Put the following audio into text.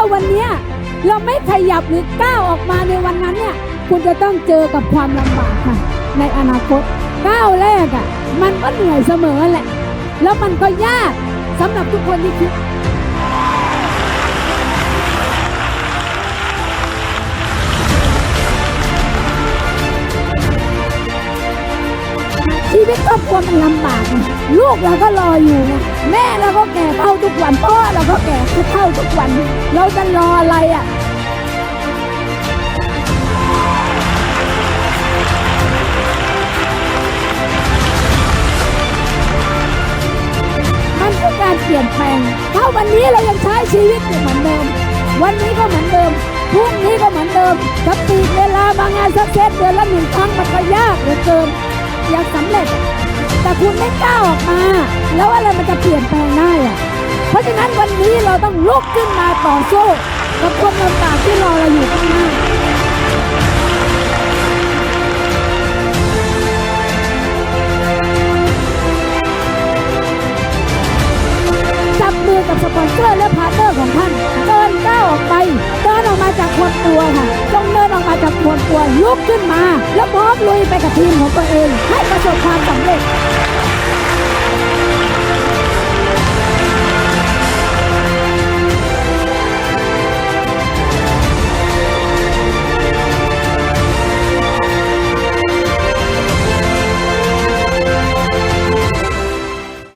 ถ้าวันนี้เราไม่ขยับหรือก้าวออกมาในวันนั้นเนี่ย คุณจะต้องเจอกับความลำบากค่ะ ในอนาคตก้าวแรกอะ่ะ มันก็เหนื่อยเสมอแหละ แล้วมันก็ยากสำหรับทุกคนที่คิดชีวิตครอบครัวมันลำบาก ลูกเราก็รออยู่ แม่เราก็แก่เท่าทุกวันพ่อ เราก็แก่เท่าทุกวัน เราจะรออะไรอะมันคือการเปลี่ยนแปลงถ้าวันนี้เรายังใช้ชีวิตอยู่เหมือนเดิม วันนี้ก็เหมือนเดิมพรุ่งนี้ก็เหมือนเดิมสปีดเวลามางานสักเซตเดือนละหนึ่งครั้งมันก็ยากเหลือเกินอยากสำเร็จ แต่คุณไม่กล้าออกมา แล้วอะไรมันจะเปลี่ยนแปลงได้อะ เพราะฉะนั้นวันนี้เราต้องลุกขึ้นมาต่อสู้กับความลำบากที่รอเราอยู่ข้างหน้าจับมือกับสปอนเซอร์และพาร์ทเนอร์ของท่านเดินก้าวออกไปเดินออกมาจากความกลัวค่ะจงเดินออกมาจากความกลัวลุกขึ้นมา แล้วพร้อมลุยไปกับทีมของตัวเอง ให้ประสบความสำเร็จ